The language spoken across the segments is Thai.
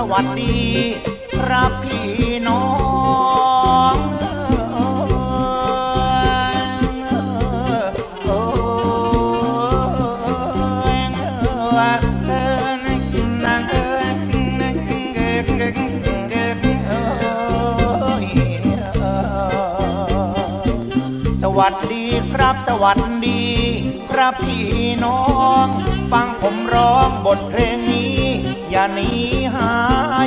สวัสดีครับพี่น้องสวัสดีครับสวัสดี ครับพี่น้อง ฟังผมร้องบทเพลงนี้ นีหา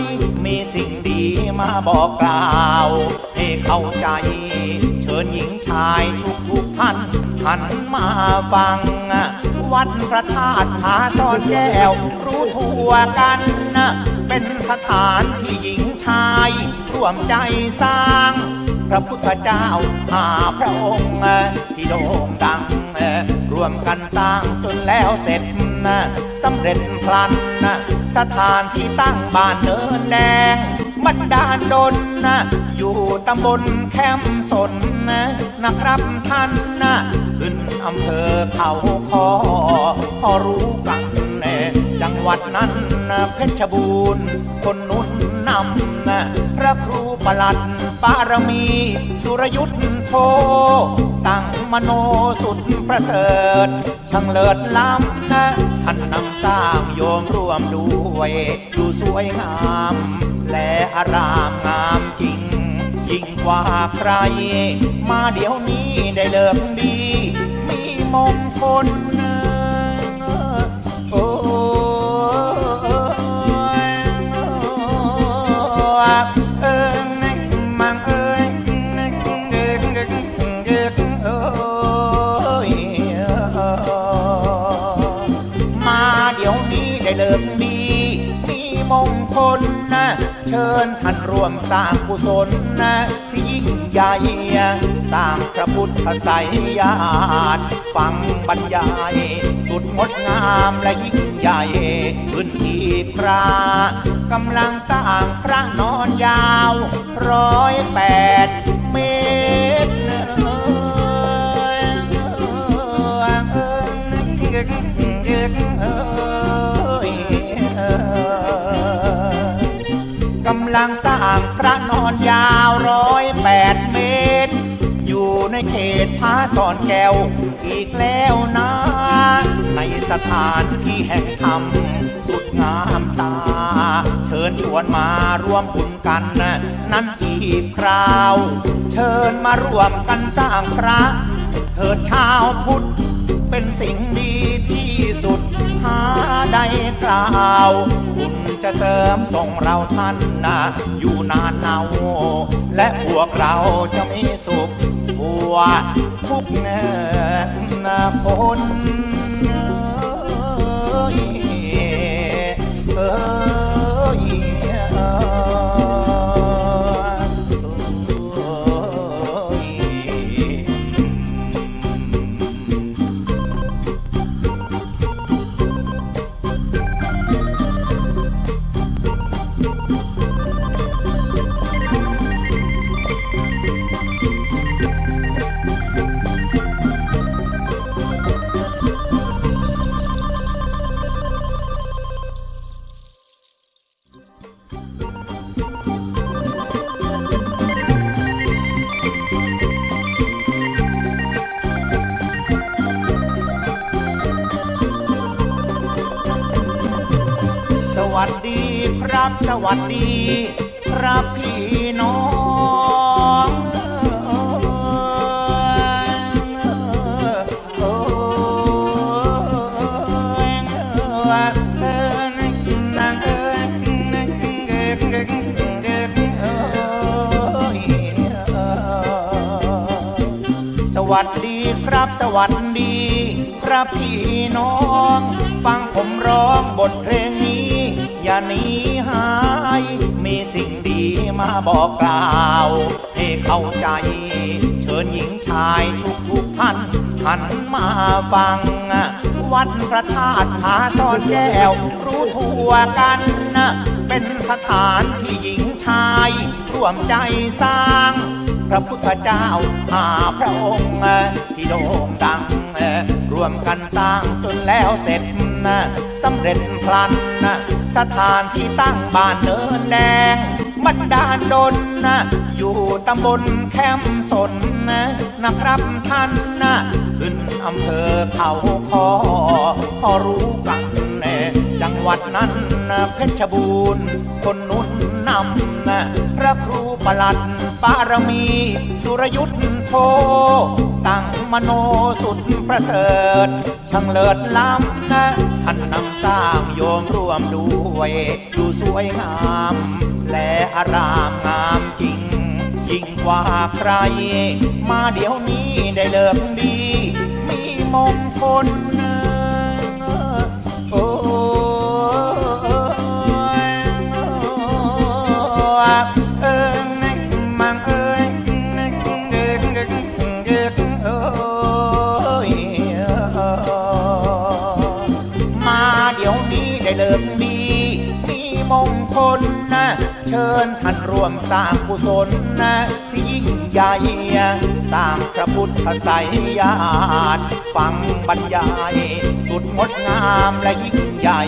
ย มีสิ่งดีมาบอกกล่าว ให้เข้าใจ เชิญหญิงชายทุกทุกท่านหันมาฟัง วัดพระธาตุผาซ่อนแก้ว รู้ทั่วกันนะเป็นสถานที่หญิงชาย ร่วมใจสร้าง พระพุทธเจ้าหาพระองค์ ที่โด่งดัง ร่วมกันสร้างจนแล้วเสร็จ สำเร็จพลันสถานที่ตั้งบ้านเนินแดงบันดาลดลอยู่ตำบลแคมสนนะครับท่านนะขึ้นอำเภอเขาคอพอรู้กันจังหวัดนั้นเพชรบูรณ์คนนุ่ นำพระครูประหลัดปารมี สุรยุทธโทตั้งมโนสุดประเสริฐ ช่างเลิศล้ำนะท่านนำสร้างโยมร่วมด้วยดูสวยงาม และอารามงามจริง ยิ่งกว่าใคร มาเดี๋ยวนี้ได้เลิกดี มีมงคล เอิงมังเอ้ยโอ้ยมาเดี๋ยวนี้ได้เลิกดีมีมงคลนะเชิญท่านร่วมสร้างกุศลนะที่ยิ่งใหญ่สร้างพระพุทธไสยญาติฟังบรรยายสุดงดงามและยิ่งใหญ่ขึ้นอีกครา กำลังสร้างพระนอนยาวร้อยแปดเมตรกำลังสร้างพระนอนยาวร้อยแปดเมตร อยู่ในเขตพาสอนแก้วอีกแล้วนะ ในสถานที่แห่งธรรม สุดงามตา เชิญชวนมาร่วมบุญกันนะนั่นอีกคราว เชิญมาร่วมกันสร้างพระเถิดชาวพุทธ เป็นสิ่งดีที่สุด หาได้กล่าวคุณจะเสริมส่งเราท่านนะอยู่นานเนาและพวกเราจะมีสุขทั่วทุกเงินคน เอ้ยเอ้ รับสวัสดีครับพี่น้องสวัสดีครับสวัสดี ครับพี่น้อง ฟังผมร้องบทเพลงนี้ อย่าหนีหาย มีสิ่งดีมาบอกกล่าว ให้เข้าใจ เชิญหญิงชายทุกทุกท่านหันมาฟัง วัดพระธาตุผาซ่อนแก้ว รู้ทั่วกันนะเป็นสถานที่หญิงชาย ร่วมใจสร้าง พระพุทธเจ้าหาพระองค์ที่โด่งดัง ร่วมกันสร้างจนแล้วเสร็จนะ สำเร็จพลันนะสถานที่ตั้งบ้านเนินแดง มัดดานดนนะอยู่ตำบลแคมสนนะนะครับท่านนะขึ้นอำเภอเขาคอพอรู้กันแน่จังหวัดนั้นนะเพชรบูรณ์คนนุ่น นำพระครูประหลัดปารมี สุรยุทธโทตั้งมโนสุดประเสริฐช่างเลิศล้ำนะท่านนำสร้างโยมร่วมด้วยดูสวยงาม และอารามงามจริง ยิ่งกว่าใคร มาเดี๋ยวนี้ได้เลิกดี มีมงคล เอิงมังเอิงเอิงเอิงเอิงโอ้ยมาเดี๋ยวนี้ได้เลิกดีมีมงคลนะ เชิญท่านร่วมสร้างกุศลนะที่ยิ่งใหญ่สร้างพระพุทธไสยญาติฟังบรรยาย สุดงดงามและยิ่ง ใหญ่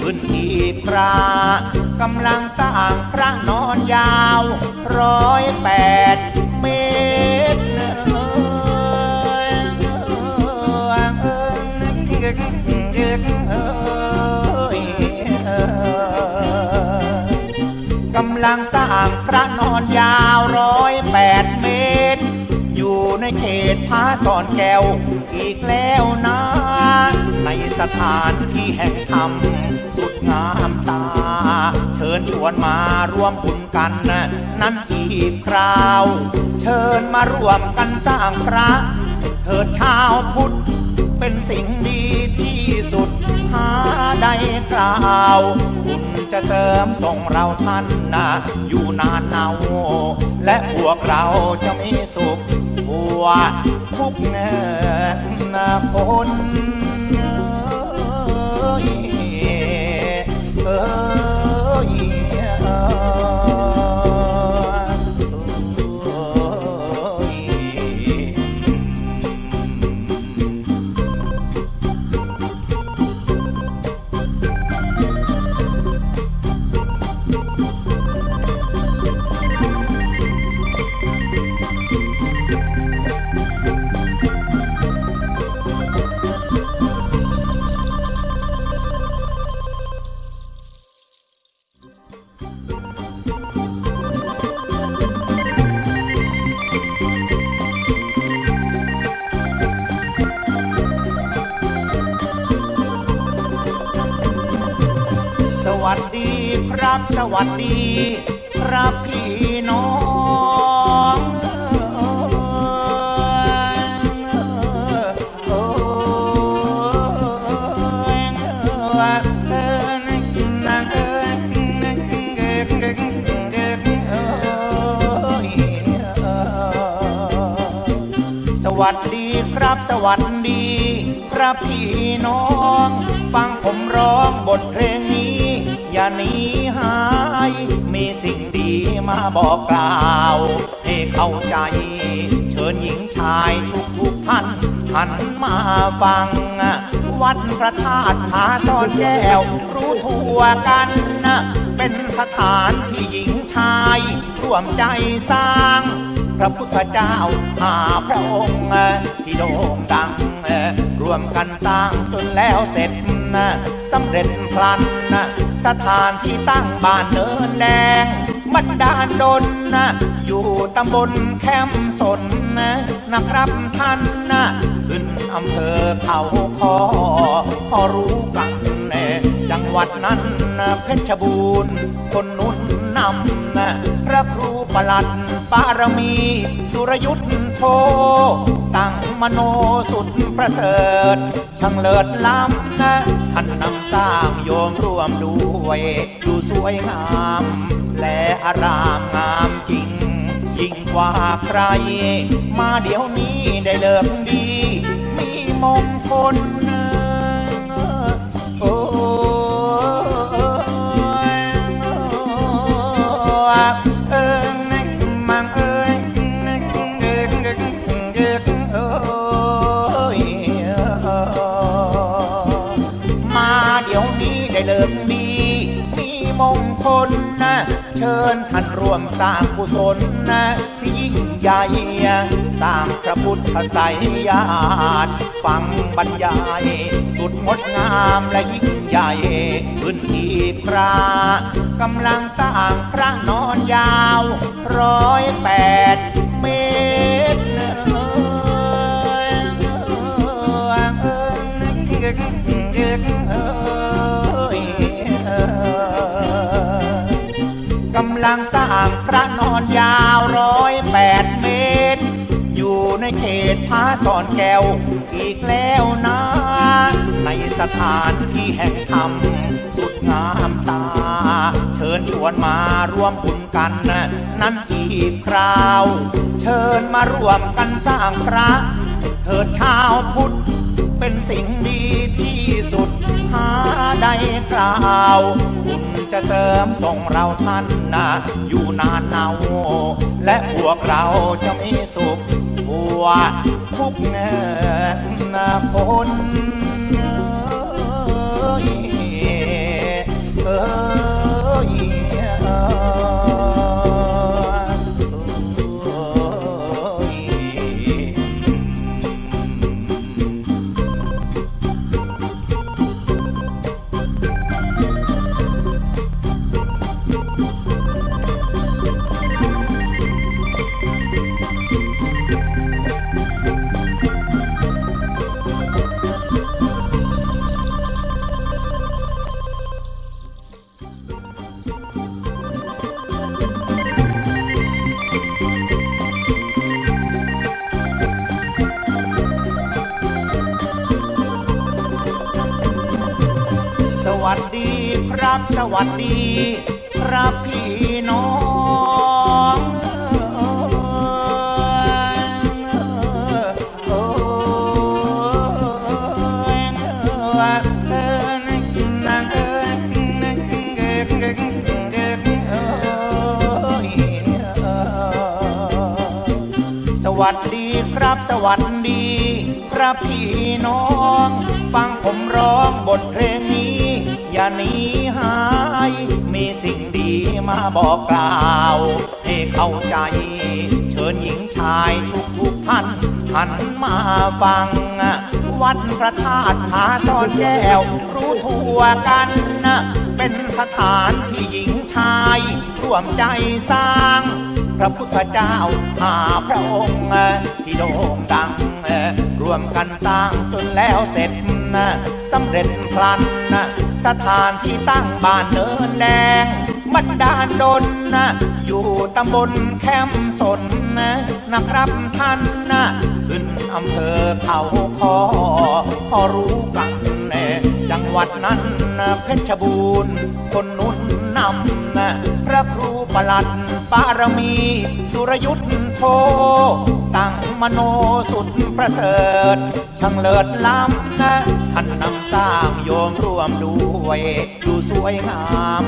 ขึ้นอีกครากำลังสร้างพระนอนยาวร้อยแปดเมตรกำลังสร้างพระนอนยาวร้อยแปด ในเขตพาสอนแก้ว อีกแล้วนะ ในสถานที่แห่งธรรม สุดงามตา เชิญชวนมาร่วมบุญกันนั่นอีกคราว เชิญมาร่วมกันสร้างพระเถิดชาวพุทธ เป็นสิ่งดีที่สุดหาได้กล่าวคุณจะเสริมส่งเราท่านนะอยู่นานเนาและพวกเราจะมีสุข บัวทุกเนินคนเอ้ยเอ้ย รับสวัสดีครับพี่น้องสวัสดีครับสวัสดี ครับพี่น้อง ฟังผมร้องบทเพลงนี้ อย่าหนีหาย มีสิ่งดีมาบอกกล่าว ให้เข้าใจ เชิญหญิงชายทุกทุกท่านหันมาฟัง วัดพระธาตุผาซ่อนแก้ว รู้ทั่วกันนะเป็นสถานที่หญิงชาย ร่วมใจสร้าง พระพุทธเจ้าหาพระองค์ที่โด่งดังร่วมกันสร้างจนแล้วเสร็จนะ สำเร็จพลันนะสถานที่ตั้งบ้านเนินแดง มัดดานดนะอยู่ตำบลแคมสนนะนะครับท่านนะขึ้นอำเภอเขาคอพอรู้กันแน่จังหวัดนั้นเพชรบูรณ์คนนุ่น นำพระครูประหลัดปารมี สุรยุทธโทตั้งมโนสุดประเสริฐ ช่างเลิศล้ำนะท่านนำสร้างโยมร่วมด้วยดูสวยงาม และอารามงามจริง ยิ่งกว่าใคร มาเดี๋ยวนี้ได้เลิกดี มีมงคล มงคลนะ เชิญท่านร่วมสร้างกุศลนะที่ยิ่งใหญ่สร้างพระพุทธไสยญาติฟังบรรยาย สุดงดงามและยิ่งใหญ่ขึ้นอีกครากำลังสร้างพระนอนยาวร้อยแปดเมตรก อนยาวร้อยแปดเมตร อยู่ในเขตพาสอนแก้วอีกแล้วนะ ในสถานที่แห่งธรรมสุดงามตา เชิญชวนมาร่วมบุญกันนั่นอีกคราว เชิญมาร่วมกันสร้างพระ เถิดชาวพุทธเป็นสิ่งดีที่ ในคราวคุณจะเสริมส่งเราท่านนะอยู่นานเนาและพวกเราจะมีสุขบัวทุกเนินคนเอ้ย วัสดีครับสวัสดีครับพี่น้องสวัสดีครับสวัสดี ครับพี่น้อง ฟังผมร้องบทเพลง นี้หนีหาย มีสิ่งดีมาบอกกล่าว ให้เข้าใจ เชิญหญิงชายทุกทุกท่านหันมาฟัง วัดพระธาตุผาซ่อนแก้ว รู้ทั่วกันนะเป็นสถานที่หญิงชาย ร่วมใจสร้าง พระพุทธเจ้าหาพระองค์ที่โด่งดังร่วมกันสร้างจนแล้วเสร็จสำเร็จพลัน สถานที่ตั้งบ้านเนินแดงบันดาลดดนะอยู่ตำบลแคมสนนะครับท่านขึ้นอำเภอเขาคอพอรู้กันแน่จังหวัดนั้นเพชรบูรณ์คนนุ่น นำพระครูประหลัดปารมี สุรยุทธโทตั้งมโนสุดประเสริฐ ช่างเลิศล้ำนะท่านนำสร้างโยมร่วมด้วยดูสวยงาม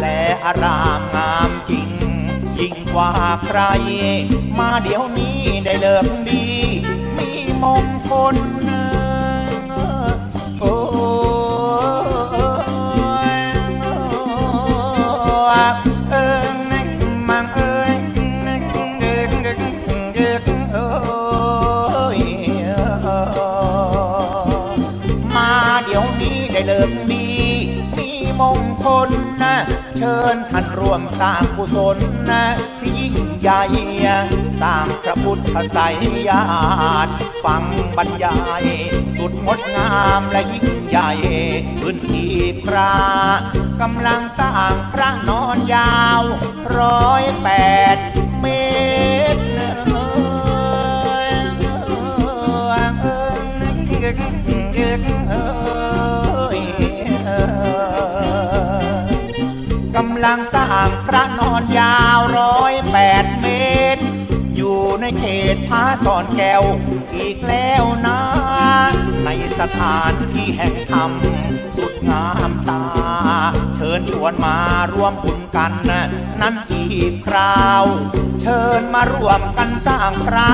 และอารามงามจริง ยิ่งกว่าใคร มาเดี๋ยวนี้ได้เลิกดี มีมงคลโมงคลนะ เชิญท่านร่วมสร้างกุศลนะที่ยิ่งใหญ่สร้างพระพุทธไสยญาติฟังบรรยาย สุดงดงามและยิ่งใหญ่พื้นที่พรากำลังสร้างพระนอนยาวร้อยแปดำลังสร้างพระนอนยาวร้อยแปดเมตร อยู่ในเขตพาสอนแก้วอีกแล้วนะ ในสถานที่แห่งธรรม สุดงามตา เชิญชวนมาร่วมบุญกันนะนั่นอีกคราว เชิญมาร่วมกันสร้างพระ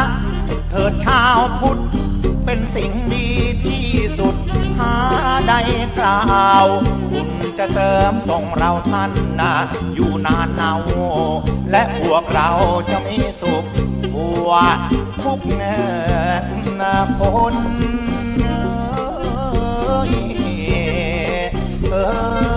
เถิดชาวพุทธเป็นสิ่งดีที่สุด หาได้กล่าวคุณจะเสริมส่งเราท่านนะอยู่นานเนาและพวกเราจะมีสุขบัวทุกเนินคนเอ้ยเอ้